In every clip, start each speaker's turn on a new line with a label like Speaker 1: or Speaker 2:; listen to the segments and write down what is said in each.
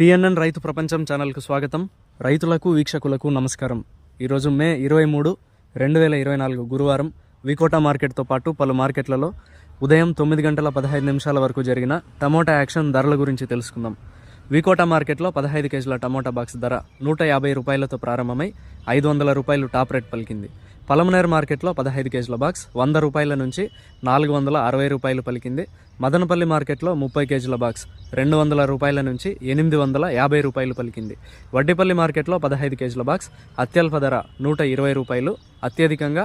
Speaker 1: PNN రైతు ప్రపంచం ఛానల్కు స్వాగతం. రైతులకు వీక్షకులకు నమస్కారం. ఈరోజు మే ఇరవై మూడు రెండు వేల ఇరవై నాలుగు గురువారం. వికోటా మార్కెట్తో పాటు పలు మార్కెట్లలో ఉదయం తొమ్మిది గంటల పదహైదు నిమిషాల వరకు జరిగిన టమోటా యాక్షన్ ధరల గురించి తెలుసుకుందాం. వికోటా మార్కెట్లో పదహైదు కేజీల టమోటా బాక్స్ ధర నూట యాభై రూపాయలతో ప్రారంభమై ఐదు వందల రూపాయలు టాప్ రేట్ పలికింది. పలమనేర్ మార్కెట్లో పదహైదు కేజీల బాక్స్ వంద రూపాయల నుంచి నాలుగు వందల అరవై రూపాయలు పలికింది. మదనపల్లి మార్కెట్లో ముప్పై కేజీల బాక్స్ రెండు వందల రూపాయల నుంచి ఎనిమిది వందల యాభై రూపాయలు పలికింది. వడ్డీపల్లి మార్కెట్లో పదహైదు కేజీల బాక్స్ అత్యల్ప ధర నూట ఇరవై రూపాయలు. అత్యధికంగా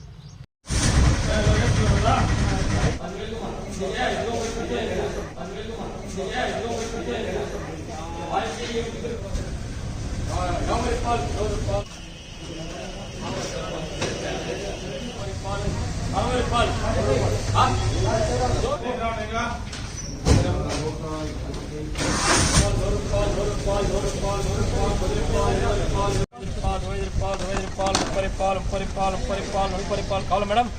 Speaker 2: பால் பரிப்பால் பரிப்பால் பரிப்பால் பரிப்பால் காலம் மேடம்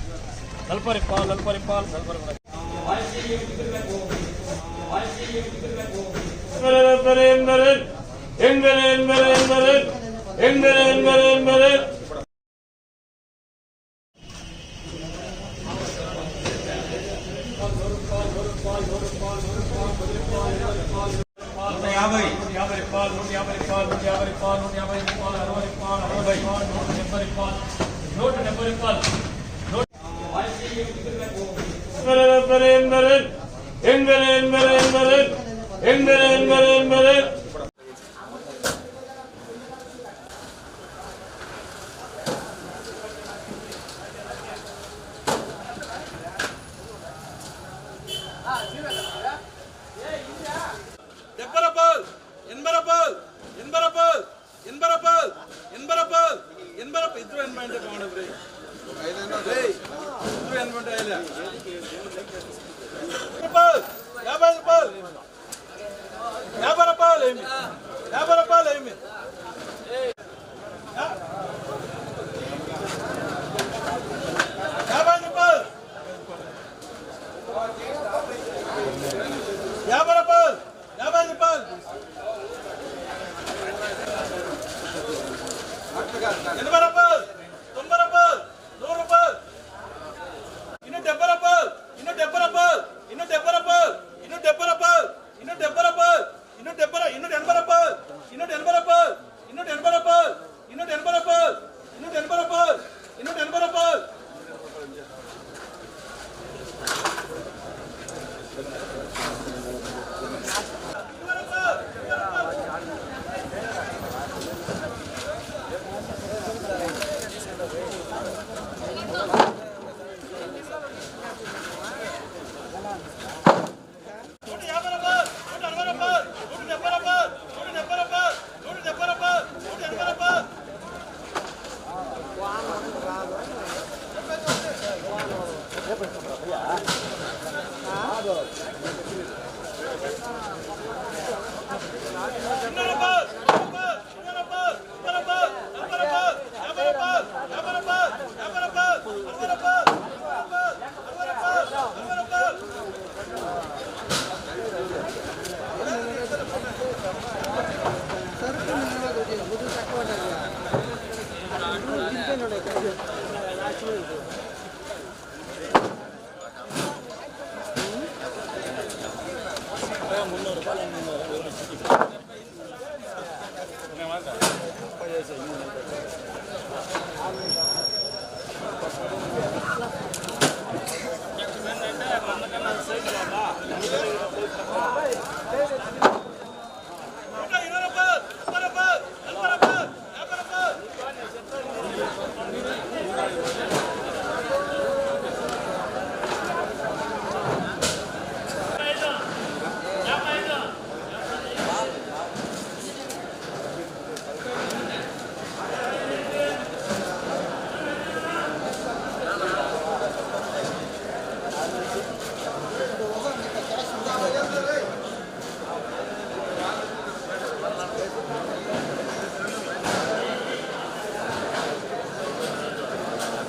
Speaker 2: నల్పరిపాల్ నల్పరిపాల్ ఎందరే ఎందరే ఎందరే ఎందరే ఎందరే ఎందరే ఎందరే నూట యాభై నూట యాభై రూపాయలు నూట యాభై రూపాయలు నూట యాభై రూపాయలు
Speaker 3: என்பது என்பது என்பது என்பது என்பது என்பது என்பது என்பது ಎಂಬರಪ್ಪ ಎಂಬರಪ್ಪ ಎಂಬರಪ್ಪ ಎಂಬರಪ್ಪ ಇದ್ರು ಏನ್ ಮಾಡಿದ್ರೆ ಮಾಡೋಬ್ರಿ యాభై రూపాయలు యాభై రూపాయలు ఏమి యాభై రూపాయలు ఏమి యాభై రూపాయలు యాభై రూపాయలు యాభై రూపాయలు ఎనభై Hallelujah.